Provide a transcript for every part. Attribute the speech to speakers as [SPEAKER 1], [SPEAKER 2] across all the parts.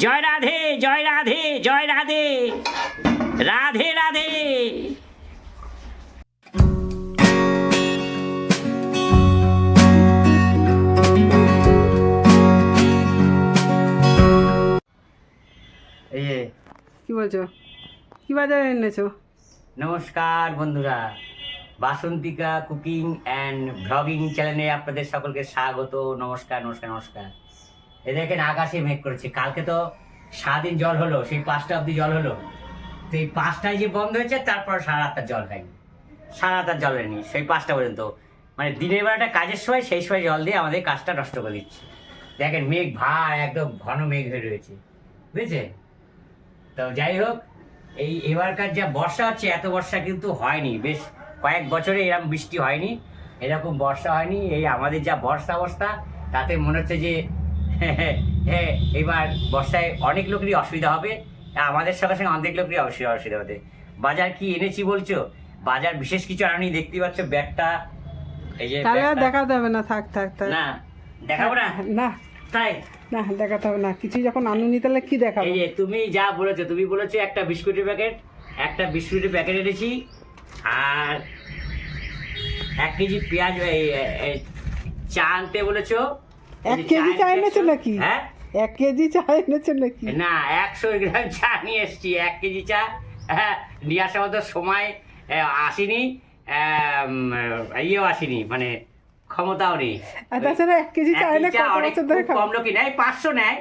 [SPEAKER 1] জয় রাধে জয় রাধে জয় রাধে রাধে রাধে কি
[SPEAKER 2] বলছো কি বাজারে এনেছো
[SPEAKER 1] নমস্কার বন্ধুরা বাসন্তিকা কুকিং অ্যান্ড ব্লগিং চ্যানেলে আপনাদের সকলকে স্বাগত নমস্কার নমস্কার নমস্কার এদেরকে দেখেন আকাশে মেঘ করেছে কালকে তো সারাদিন জল হলো সেই পাঁচটা অবধি জল হলো তো এই পাঁচটায় যে বন্ধ হয়েছে তারপর সারা আটটা জল হয়নি সারা আটটা জল হয়নি সেই পাঁচটা পর্যন্ত মানে দিনের বেলাটা কাজের সময় সেই সময় জল দিয়ে আমাদের কাজটা নষ্ট করে দিচ্ছে দেখেন মেঘ ভাই একদম ঘন মেঘ হয়ে রয়েছে বুঝেছে তো যাই হোক এই এবারকার যা বর্ষা হচ্ছে এত বর্ষা কিন্তু হয়নি বেশ কয়েক বছরে এরকম বৃষ্টি হয়নি এরকম বর্ষা হয়নি এই আমাদের যা বর্ষা অবস্থা তাতে মনে হচ্ছে যে হ্যাঁ এবার বর্ষায় অনেক লোকেরই অসুবিধা হবে আমাদের সঙ্গে সঙ্গে অনেক লোকেরই অবশ্যই অসুবিধা হবে বাজার কি এনেছি বলছো বাজার বিশেষ কিছু আনি দেখতে পাচ্ছ ব্যাগটা
[SPEAKER 2] এই যে তাহলে দেখা যাবে না থাক থাক থাক না দেখাবো না হ্যাঁ, না তাই না দেখাতে হবে না কিছু যখন আনুনি তাহলে কি দেখাবো এই যে
[SPEAKER 1] তুমি যা বলেছো তুমি বলেছো একটা বিস্কুটের প্যাকেট একটা বিস্কুটের প্যাকেট এনেছি আর এক কেজি পেঁয়াজ চা আনতে বলেছো
[SPEAKER 2] এক কেজি চা এনেছো নাকি হ্যাঁ এক কেজি চা এনেছো নাকি
[SPEAKER 1] না একশো গ্রাম চা নিয়ে এসছি এক কেজি চা হ্যাঁ নিয়ে আসার মতো সময় আসেনি ইয়েও আসেনি মানে ক্ষমতাও নেই
[SPEAKER 2] তাছাড়া এক কেজি চা এনে অনেক কম
[SPEAKER 1] লোকই নেয় পাঁচশো নেয়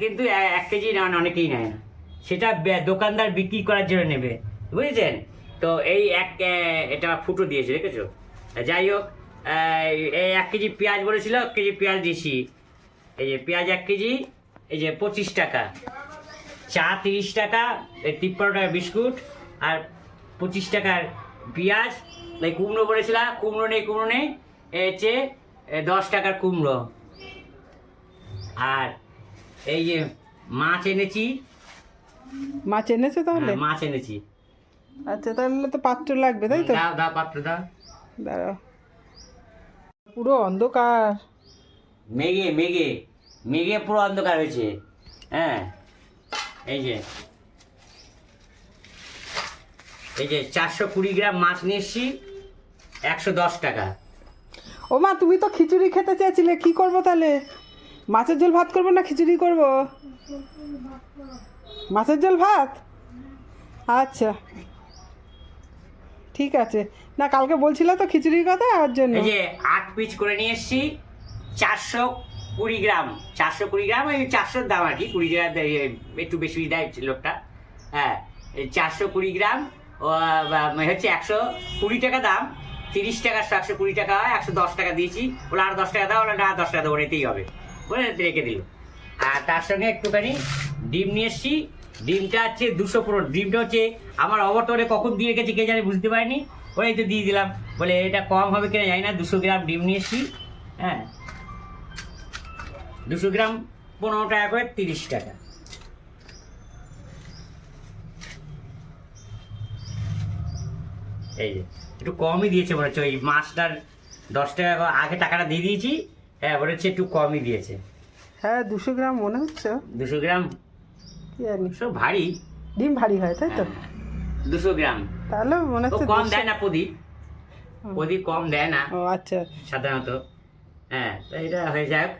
[SPEAKER 1] কিন্তু এক কেজি নেন অনেকেই নেয় না সেটা দোকানদার বিক্রি করার জন্য নেবে বুঝেছেন তো এই এক এটা ফুটো দিয়েছে দেখেছো যাই হোক এই এক কেজি পেঁয়াজ বলেছিল এক কেজি পেঁয়াজ দিছি এই যে পেঁয়াজ এক কেজি এই যে পঁচিশ টাকা চা তিরিশ টাকা এই তিপ্পান্ন টাকার বিস্কুট আর পঁচিশ টাকার পেঁয়াজ এই কুমড়ো বলেছিলাম কুমড়ো নেই কুমড়ো নেই এ হচ্ছে দশ টাকার কুমড়ো আর এই যে মাছ এনেছি
[SPEAKER 2] মাছ এনেছো হ্যাঁ, তাহলে মাছ এনেছি আচ্ছা তাহলে তো পাত্র লাগবে তাই তো
[SPEAKER 1] দাও দাও পাত্র দাও দাঁড়াও
[SPEAKER 2] পুরো অন্ধকার
[SPEAKER 1] মেঘে মেঘে মেঘে পুরো অন্ধকার হয়েছে হ্যাঁ এই যে এই যে চারশো কুড়ি গ্রাম মাছ নিয়ে এসছি একশো দশ টাকা
[SPEAKER 2] ও মা তুমি তো খিচুড়ি খেতে চেয়েছিলে কি করব তাহলে মাছের ঝোল ভাত করবো না খিচুড়ি করব মাছের ঝোল ভাত আচ্ছা ঠিক আছে না কালকে বলছিল তো খিচুড়ির কথা আর জন্য
[SPEAKER 1] এই যে আট পিস করে নিয়ে এসেছি চারশো কুড়ি গ্রাম চারশো কুড়ি গ্রাম ওই চারশোর দাম আর কি কুড়ি গ্রাম একটু বেশি দেয় লোকটা হ্যাঁ চারশো কুড়ি গ্রাম মানে হচ্ছে একশো কুড়ি টাকা দাম তিরিশ টাকা একশো কুড়ি টাকা হয় একশো দশ টাকা দিয়েছি ওরা আর দশ টাকা দাও ওরা না দশ টাকা দেবো এতেই হবে বলে রেখে দিল আর তার সঙ্গে একটুখানি ডিম নিয়ে এসেছি ডিমটা হচ্ছে দুশো পনেরো ডিমটা হচ্ছে আমার অবটরে কখন দিয়ে গেছে কে জানি বুঝতে পারিনি ওই তো দিয়ে দিলাম বলে এটা কম হবে কিনা জানি না দুশো গ্রাম ডিম নিয়ে এসছি হ্যাঁ দুশো গ্রাম পনেরো টাকা করে তিরিশ টাকা এই যে একটু কমই দিয়েছে মনে হচ্ছে ওই মাছটার দশ টাকা আগে টাকাটা দিয়ে দিয়েছি হ্যাঁ মনে হচ্ছে একটু কমই দিয়েছে
[SPEAKER 2] হ্যাঁ দুশো গ্রাম মনে হচ্ছে দুশো গ্রাম কি জানি সব ভারী ডিম ভারী হয় তাই তো হ্যাঁ, দুশো গ্রাম তাহলে মনে হচ্ছে
[SPEAKER 1] কম দেয় না প্রদীপ প্রদীপ কম দেয় না ও আচ্ছা সাধারণত হ্যাঁ এটা হয়ে যাক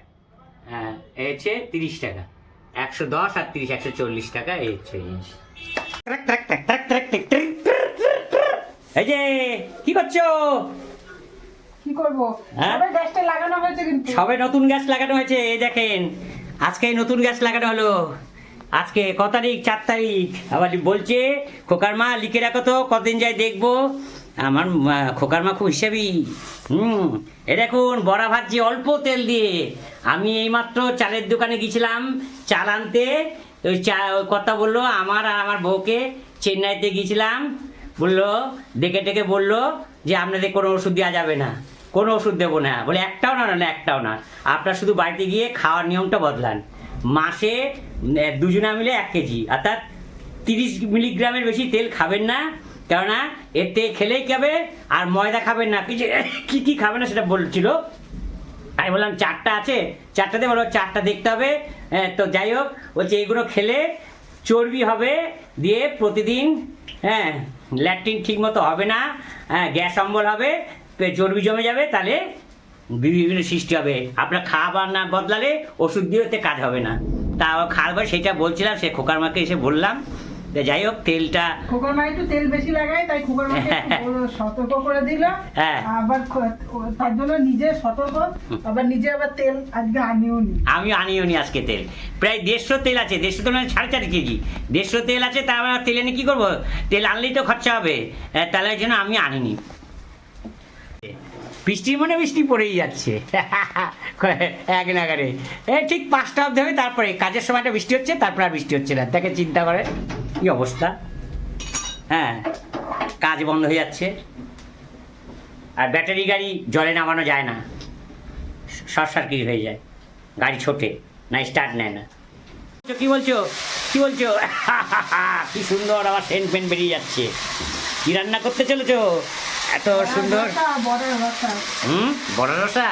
[SPEAKER 1] হ্যাঁ এ তিরিশ টাকা একশো দশ আর তিরিশ একশো চল্লিশ টাকা এই হচ্ছে জিনিস এই যে কি করছো
[SPEAKER 2] কি করবো হ্যাঁ? সবে গ্যাসটা লাগানো হয়েছে কিন্তু
[SPEAKER 1] সবে নতুন গ্যাস লাগানো হয়েছে এই দেখেন আজকে নতুন গ্যাস লাগানো হলো আজকে ক তারিখ চার তারিখ আবার বলছে খোকার মা লিখে রাখো তো কদিন যাই দেখবো আমার খোকার মা খুব হিসাবি হুম এ দেখুন বড়া ভাজছি অল্প তেল দিয়ে আমি এইমাত্র চালের দোকানে গেছিলাম চাল আনতে ওই চা কথা বললো আমার আর আমার বউকে চেন্নাইতে গেছিলাম বললো ডেকে ডেকে বললো যে আপনাদের কোনো ওষুধ দেওয়া যাবে না কোনো ওষুধ দেবো না বলে একটাও না না একটাও না আপনার শুধু বাড়িতে গিয়ে খাওয়ার নিয়মটা বদলান মাসে দুজনা মিলে এক কেজি অর্থাৎ তিরিশ মিলিগ্রামের বেশি তেল খাবেন না কেননা এতে খেলেই খাবে আর ময়দা খাবেন না কিছু কী কী খাবে না সেটা বলছিল আমি বললাম চারটা আছে চারটাতে বলো চারটা দেখতে হবে তো যাই হোক বলছে এগুলো খেলে চর্বি হবে দিয়ে প্রতিদিন হ্যাঁ ল্যাট্রিন ঠিক মতো হবে না হ্যাঁ গ্যাস অম্বল হবে চর্বি জমে যাবে তাহলে বিভিন্ন সৃষ্টি হবে আপনার খাবার না বদলালে ওষুধ দিয়েও কাজ হবে না তা খাবার সেটা বলছিলাম সে খোকার মাকে এসে বললাম যাই হোক তেলটা
[SPEAKER 2] মা একটু তেল বেশি লাগায় তাই খোকর হ্যাঁ। সতর্ক করে দিল হ্যাঁ। আবার তার জন্য নিজে সতর্ক আবার নিজে আবার তেল আজকে আনিও
[SPEAKER 1] আমি আনিও নি আজকে তেল প্রায় দেড়শো তেল আছে দেড়শো তেল মানে সাড়ে চার কেজি দেড়শো তেল আছে তা আবার তেল এনে কি করবো তেল আনলেই তো খরচা হবে তাহলে জন্য আমি আনিনি বৃষ্টি মনে বৃষ্টি পড়েই যাচ্ছে এক নাগারে এ ঠিক পাঁচটা অব্দি হবে তারপরে কাজের সময়টা বৃষ্টি হচ্ছে তারপরে আর বৃষ্টি হচ্ছে না দেখে চিন্তা করে কি অবস্থা হ্যাঁ কাজ বন্ধ হয়ে যাচ্ছে আর ব্যাটারি গাড়ি জলে নামানো যায় না শর্ট সার্কিট হয়ে যায় গাড়ি ছোটে না স্টার্ট নেয় না কি বলছো কি বলছো কি সুন্দর আবার সেন্ট পেন বেরিয়ে যাচ্ছে কি রান্না করতে চলেছো এত সুন্দর হুম বড় রসা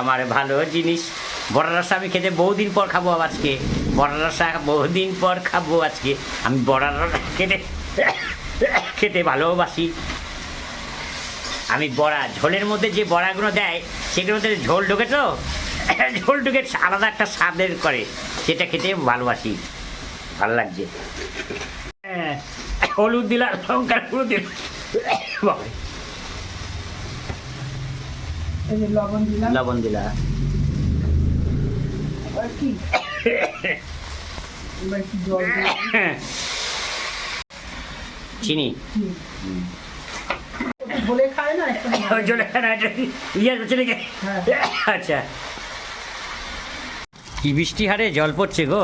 [SPEAKER 1] আমার ভালো জিনিস বড় রসা আমি খেতে বহুদিন পর খাবো আজকে বড় রসা বহুদিন পর খাবো আজকে আমি বড় রসা খেতে খেতে ভালোবাসি আমি বড়া ঝোলের মধ্যে যে বড়াগুলো দেয় সেগুলোর মধ্যে ঝোল ঢুকে তো ঝোল ঢুকে আলাদা একটা স্বাদের করে সেটা খেতে ভালোবাসি ভাল লাগছে হ্যাঁ, হলুদ দিলাম লঙ্কার গুঁড়ো দিলাম
[SPEAKER 2] লবণ লবণ দিলা কি চিনি ইয়ে হ্যাঁ।
[SPEAKER 1] আচ্ছা। কি বৃষ্টি হারে জল পড়ছে গো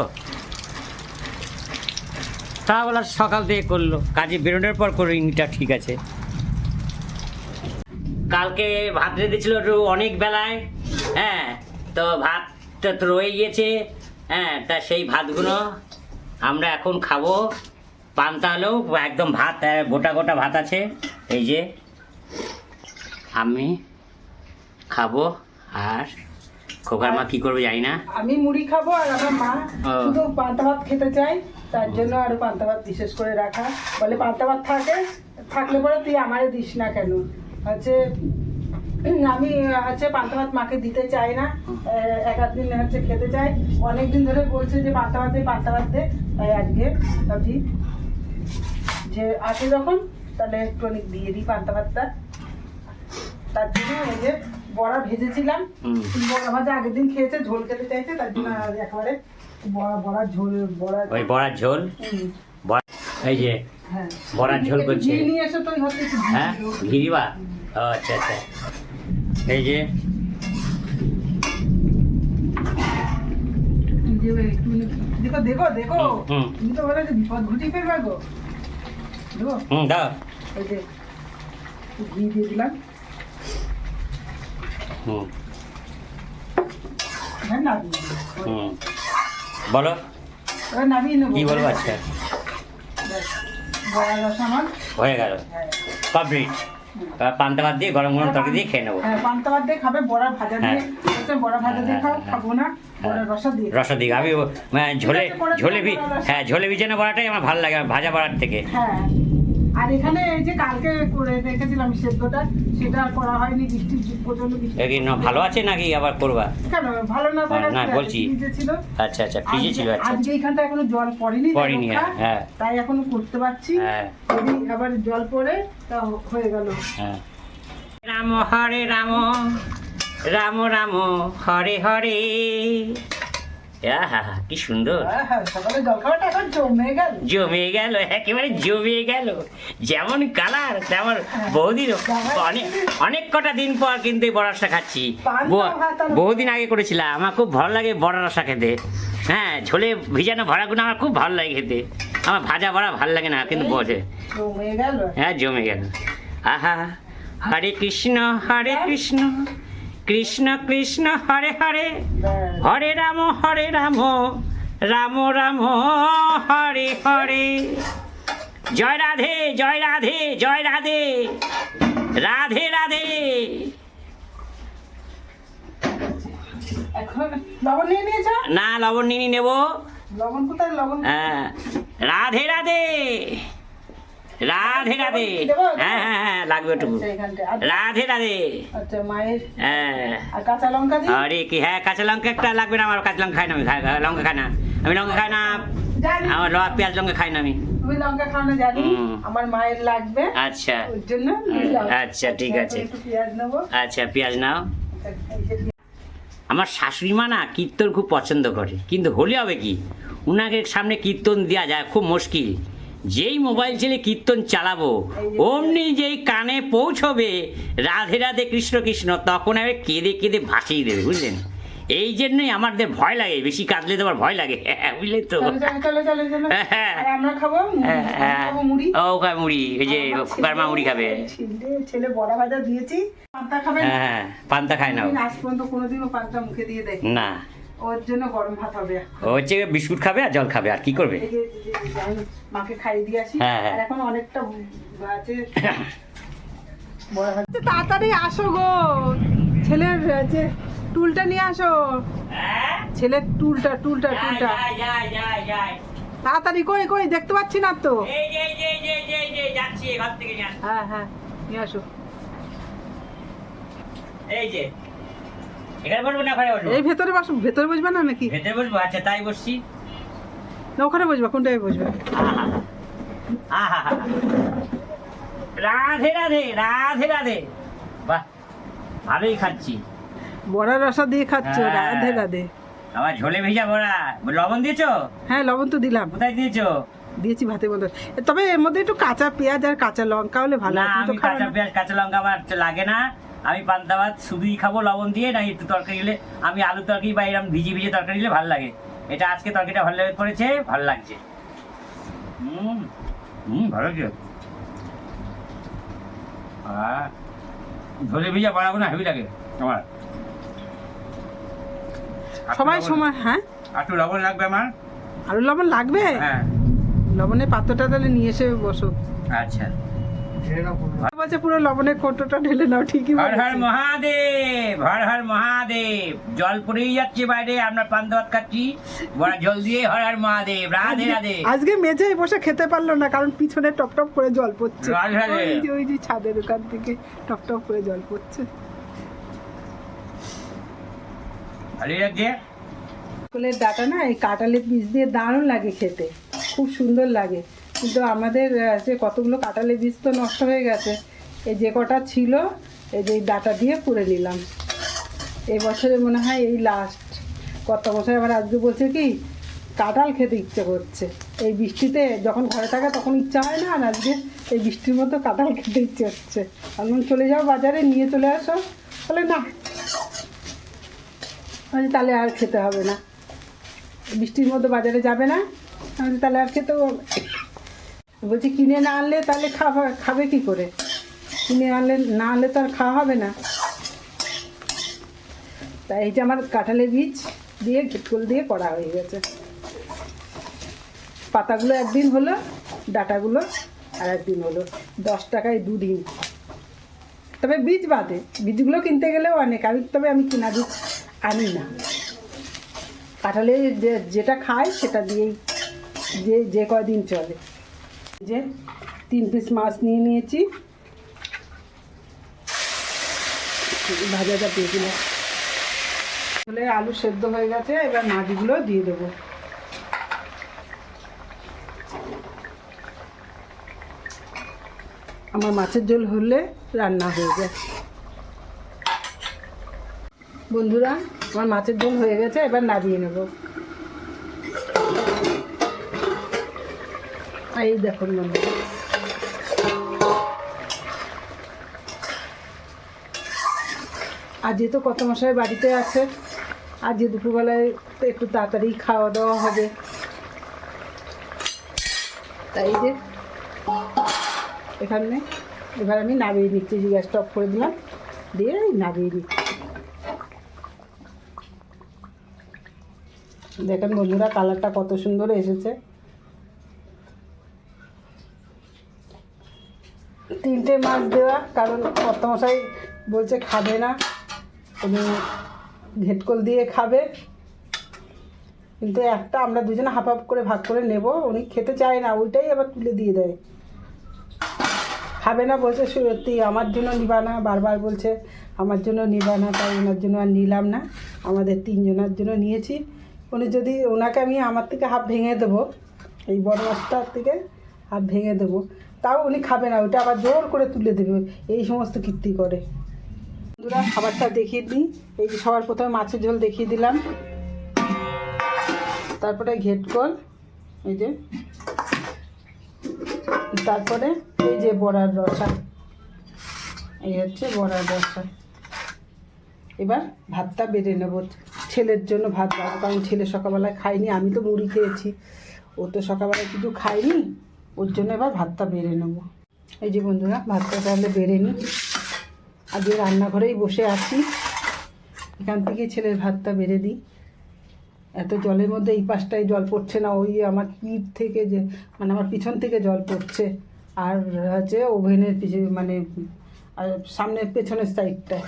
[SPEAKER 1] তা বলার সকাল থেকে করলো কাজে বেরোনোর পর করে ইংটা ঠিক আছে কালকে ভাত রেঁধেছিল একটু অনেক বেলায় হ্যাঁ তো ভাত রয়ে গিয়েছে হ্যাঁ তা সেই ভাতগুলো আমরা এখন খাবো পান্তা হলেও একদম ভাত হ্যাঁ, গোটা গোটা ভাত আছে এই যে আমি খাবো আর খোকার মা কি করবে জানি না
[SPEAKER 2] আমি মুড়ি খাবো আর আমার মা শুধু পান্তা ভাত খেতে চাই তার জন্য আরো পান্তা ভাত বিশেষ করে রাখা বলে পান্তা ভাত থাকে থাকলে পরে তুই আমারে দিস না কেন হচ্ছে আমি হচ্ছে পান্তা ভাত মাকে দিতে চাই না এক আধ দিন হচ্ছে খেতে চাই অনেক দিন ধরে বলছে যে পান্তা ভাত দে পান্তা ভাত দে আজকে ভাবছি যে আছে যখন তাহলে একটু দিয়ে দিই পান্তা ভাতটা তার জন্য এই যে বড়া ভেজেছিলাম বড়া ভাজা আগের দিন খেয়েছে ঝোল খেতে চাইছে তার জন্য একেবারে বড়া বড়ার ঝোল বড়া
[SPEAKER 1] ওই বড়ার ঝোল এই যে বড়ার হ্যাঁ। ঝোল করছে হ্যাঁ ঘিরিবা আচ্ছা আচ্ছা এই যে
[SPEAKER 2] দেখো দেখো গো
[SPEAKER 1] হুম দাও বলো কি বলবো আচ্ছা হয়ে গেল কমপ্লিট হ্যাঁ। পান্তা ভাত দিয়ে গরম গরম তরকারি দিয়ে খেয়ে নেবো
[SPEAKER 2] হ্যাঁ, পান্তা ভাত দিয়ে খাবে বড়া ভাজা দিয়ে হ্যাঁ। বড়া ভাজা দিয়ে খাবো না
[SPEAKER 1] আমি মানে ঝোলে ঝোলে হ্যাঁ ঝোলে বিছানো বড়াটাই আমার ভালো লাগে ভাজা বড়ার থেকে
[SPEAKER 2] হ্যাঁ আর এখানে এই যে কালকে করে রেখেছিলাম সেদ্ধটা সেটা করা হয়নি বৃষ্টি প্রচন্ড বৃষ্টি
[SPEAKER 1] ভালো আছে নাকি আবার করবা
[SPEAKER 2] কেন ভালো না হ্যাঁ,
[SPEAKER 1] না বলছি আচ্ছা আচ্ছা ফ্রিজে ছিল আচ্ছা
[SPEAKER 2] আজকে এখনো জল পড়েনি পড়েনি হ্যাঁ, হ্যাঁ তাই এখনো করতে পারছি হ্যাঁ। যদি আবার জল পড়ে তা হয়ে গেল হ্যাঁ
[SPEAKER 1] রাম হরে রাম রাম রাম হরে হরে কি সুন্দর জমে গেল একেবারে জমে গেল যেমন কালার তেমন বহুদিন অনেক অনেক কটা দিন পর কিন্তু এই বড় রসা খাচ্ছি বহুদিন আগে করেছিলাম আমার খুব ভালো লাগে বড় রসা খেতে হ্যাঁ ঝোলে ভিজানো ভরা ভরাগুলো আমার খুব ভালো লাগে খেতে আমার ভাজা ভরা ভালো লাগে না কিন্তু বসে হ্যাঁ জমে গেল আহা হরে কৃষ্ণ হরে হ্যাঁ। কৃষ্ণ কৃষ্ণ কৃষ্ণ হরে হরে হরে রাম হরে রাম রাম রাম হরে হরে জয় রাধে জয় রাধে জয় রাধে রাধে রাধে না লবণ নিয়ে নেবো
[SPEAKER 2] লবণ কোথায় লবণ
[SPEAKER 1] হ্যাঁ রাধে রাধে রাধে রাধে হ্যাঁ হ্যাঁ হ্যাঁ লাগবে একটু আচ্ছা, রাধে রাধে
[SPEAKER 2] আচ্ছা, হ্যাঁ।
[SPEAKER 1] আরে কি হ্যাঁ কাঁচা লঙ্কা একটা লাগবে না আমার কাঁচা লঙ্কা খাই না আমি হ্যাঁ, লঙ্কা খাই না আমি লঙ্কা খাই না আমার লঙ্কা পেঁয়াজ লঙ্কা খাই না আমি আমার মায়ের আচ্ছা।, আচ্ছা আচ্ছা ঠিক আছে আচ্ছা পেঁয়াজ নাও আমার শাশুড়ি না কীর্তন খুব পছন্দ করে কিন্তু হলে হবে কি উনাকে সামনে কীর্তন দেওয়া যায় খুব মুশকিল যেই মোবাইল ছেলে কীর্তন চালাবো অমনি যেই কানে পৌঁছবে রাধে রাধে কৃষ্ণ কৃষ্ণ তখন আমি কেঁদে কেঁদে ভাসিয়ে দেবে বুঝলেন এই জন্যই আমাদের ভয় লাগে বেশি কাঁদলে তোমার ভয় লাগে হ্যাঁ, বুঝলে তো ও খায় মুড়ি এই যে কারমা মুড়ি খাবে
[SPEAKER 2] ছেলে ভাজা দিয়েছি পান্তা খাবে
[SPEAKER 1] হ্যাঁ, হ্যাঁ পান্তা খায় না
[SPEAKER 2] আজ পর্যন্ত কোনোদিনও পান্তা মুখে দিয়ে দেয় না ওর জন্য গরম ভাত হবে
[SPEAKER 1] ও হচ্ছে বিস্কুট খাবে আর জল খাবে আর কি করবে
[SPEAKER 2] মাকে খাইয়ে দিয়ে আসি হ্যাঁ, হ্যাঁ। আর এখন অনেকটা আছে তাড়াতাড়ি আসো গো ছেলের যে টুলটা নিয়ে আসো হ্যাঁ? ছেলের টুলটা টুলটা টুলটা তাড়াতাড়ি কই কই দেখতে পাচ্ছি না তো হ্যাঁ হ্যাঁ নিয়ে আসো
[SPEAKER 1] এই যে ভেতরে
[SPEAKER 2] বসবো ভেতরে বসবে না নাকি
[SPEAKER 1] ভেতরে বসবো আচ্ছা তাই বসছি
[SPEAKER 2] না ওখানে বসবা কোনটাই বসবে
[SPEAKER 1] আহা রাধে রাধে রাধে রাধে বাহ ভালোই খাচ্ছি
[SPEAKER 2] বড়া রসা দিয়ে খাচ্ছ হ্যাঁ। রাধে রাধে
[SPEAKER 1] আমার ঝোলে ভেজা বড়া লবণ দিয়েছো
[SPEAKER 2] হ্যাঁ লবণ তো দিলাম কোথায় দিয়েছো দিয়েছি ভাতে বদল তবে এর মধ্যে একটু কাঁচা পেঁয়াজ আর কাঁচা লঙ্কা হলে ভালো
[SPEAKER 1] কাঁচা পেঁয়াজ কাঁচা লঙ্কা আমার লাগে না আমি পান্তা ভাত শুধুই খাবো লবণ দিয়ে না একটু তরকারি হলে আমি আলু তরকারি বা এরকম ভিজে ভিজে তরকারি হলে ভালো লাগে এটা আজকে তরকারিটা ভালো লাগে করেছে ভালো লাগছে হুম ভালো লাগছে ধরে ভিজা বানাবো না হেভি লাগে আমার
[SPEAKER 2] সবাই সময় হ্যাঁ
[SPEAKER 1] একটু লবণ লাগবে আমার
[SPEAKER 2] আরো লবণ লাগবে হ্যাঁ লবণের পাত্রটা তাহলে নিয়ে এসে বসো আচ্ছা বলছে পুরো লবণের কোটোটা ঢেলে নাও ঠিকই
[SPEAKER 1] হর হর মহাদেব হর হর মহাদেব জল পড়েই যাচ্ছে বাইরে আমরা খাচ্ছি বড় জল দিয়ে হর হর মহাদেব রাধে রাধে
[SPEAKER 2] আজকে বসে খেতে পারলো না কারণ পিছনে করে জল পড়ছে ওই যে ওই যে ছাদের দোকান থেকে টপ করে জল পড়ছে ভালো লাগছে ফুলের ডাটা না এই কাঁটালের বীজ দিয়ে দারুণ লাগে খেতে খুব সুন্দর লাগে কিন্তু আমাদের যে কতগুলো কাঁঠালের বীজ তো নষ্ট হয়ে গেছে এই যে কটা ছিল এই যে ডাটা দিয়ে করে নিলাম এই বছরে মনে হয় এই লাস্ট কত বছর আবার আজকে বলছে কি কাঁঠাল খেতে ইচ্ছে করছে এই বৃষ্টিতে যখন ঘরে থাকে তখন ইচ্ছা হয় না আর আজকে এই বৃষ্টির মতো কাঁঠাল খেতে ইচ্ছে হচ্ছে আমি চলে যাও বাজারে নিয়ে চলে আসো বলে না আমি তাহলে আর খেতে হবে না বৃষ্টির মধ্যে বাজারে যাবে না আমি তাহলে আর হবে বলছি কিনে না আনলে তাহলে খাবার খাবে কি করে কিনে আনলে না আনলে তো আর খাওয়া হবে না তা এই যে আমার কাঁঠালের বীজ দিয়ে ঘিটকুল দিয়ে করা হয়ে গেছে পাতাগুলো একদিন হলো ডাটাগুলো আর একদিন হলো দশ টাকায় দুদিন তবে বীজ বাদে বীজগুলো কিনতে গেলেও অনেক আমি তবে আমি কিনা বীজ আনি না কাঁঠালে যেটা খায় সেটা দিয়েই যে যে কদিন চলে যে তিন পিস মাছ নিয়ে নিয়েছি ভাজাটা দিয়ে দিলাম তাহলে আলু সেদ্ধ হয়ে গেছে এবার মাছগুলো দিয়ে দেবো আমার মাছের ঝোল হলে রান্না হয়ে যায় বন্ধুরা আমার মাছের ঝোল হয়ে গেছে এবার নাবিয়ে নেবো এই দেখুন বন্ধুরা আজকে তো কত মশাই বাড়িতে আছে আজকে দুপুরবেলায় তো একটু তাড়াতাড়ি খাওয়া দাওয়া হবে তাই যে এখানে এবার আমি নামিয়ে নিচ্ছি গ্যাস স্টপ করে দিলাম দিয়ে নামিয়ে নিচ্ছি দেখেন বন্ধুরা কালারটা কত সুন্দর এসেছে তিনটে মাছ দেওয়া কারণ কর্তামশাই বলছে খাবে না উনি ঘেটকল দিয়ে খাবে কিন্তু একটা আমরা দুজনে হাফ হাফ করে ভাগ করে নেব উনি খেতে চায় না ওইটাই আবার তুলে দিয়ে দেয় খাবে না বলছে সত্যি আমার জন্য নিবা না বারবার বলছে আমার জন্য নিবা না তাই ওনার জন্য আর নিলাম না আমাদের তিনজনের জন্য নিয়েছি উনি যদি ওনাকে আমি আমার থেকে হাফ ভেঙে দেবো এই বড় মাছটার থেকে হাফ ভেঙে দেবো তাও উনি খাবে না ওটা আবার জোর করে তুলে দেবে এই সমস্ত কীর্তি করে বন্ধুরা খাবারটা দেখিয়ে দিই এই যে সবার প্রথমে মাছের ঝোল দেখিয়ে দিলাম তারপরে ঘেটকল এই যে তারপরে এই যে বড়ার রসা এই হচ্ছে বড়ার রসা এবার ভাতটা বেড়ে নেব ছেলের জন্য ভাত বাড়বো কারণ ছেলে সকালবেলায় খাইনি আমি তো মুড়ি খেয়েছি ও তো সকালবেলায় কিছু খাইনি ওর জন্য এবার ভাতটা বেড়ে নেব এই যে বন্ধুরা ভাতটা তাহলে বেড়ে নিই আজকে রান্নাঘরেই বসে আছি এখান থেকে ছেলের ভাতটা বেড়ে দিই এত জলের মধ্যে এই পাশটায় জল পড়ছে না ওই আমার পিঠ থেকে যে মানে আমার পিছন থেকে জল পড়ছে আর হচ্ছে ওভেনের পিছনে মানে সামনের পেছনের সাইডটা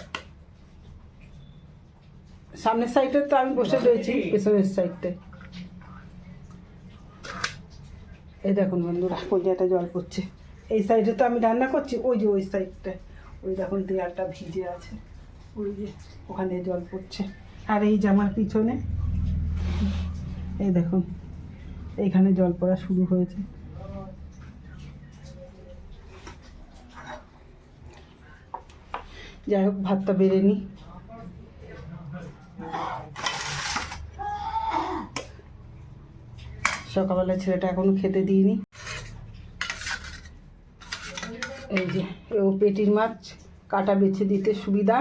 [SPEAKER 2] সামনের সাইডে তো আমি বসে রয়েছি পেছনের সাইডটায় এই দেখুন বন্ধুরা কলিয়াটা জল পড়ছে এই সাইডে তো আমি রান্না করছি ওই যে ওই সাইডটা ওই দেখুন দেয়ালটা ভিজে আছে ওই যে ওখানে জল পড়ছে আর এই জামার পিছনে এই দেখুন এইখানে জল পড়া শুরু হয়েছে যাই হোক ভাতটা বেড়ে নিই সকালবেলা ছেলেটা এখনো খেতে দিইনি এই যে ও পেটির মাছ কাটা বেছে দিতে সুবিধা